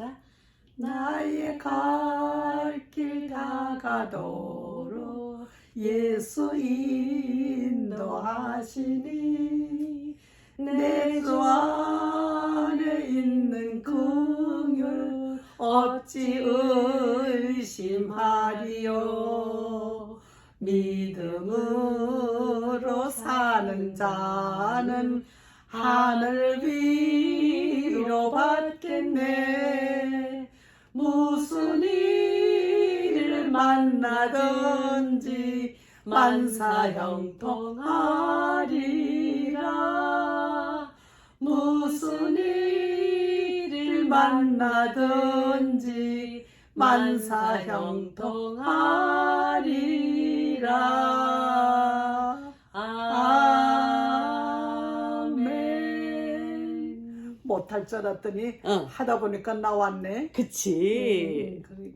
시작. 나의 갈 길 다가도록 예수 인도하시니 내 주 안에 있는 긍휼 어찌 의심하리요 믿음으로 사는 자는 하늘 위로 받겠네 무슨 일을 만나든지 만사 형통하리라. 무슨 일을 만나든지 만사 형통하리라 못할 줄 알았더니 응. 하다 보니까 나왔네 그치. 음, 그러게.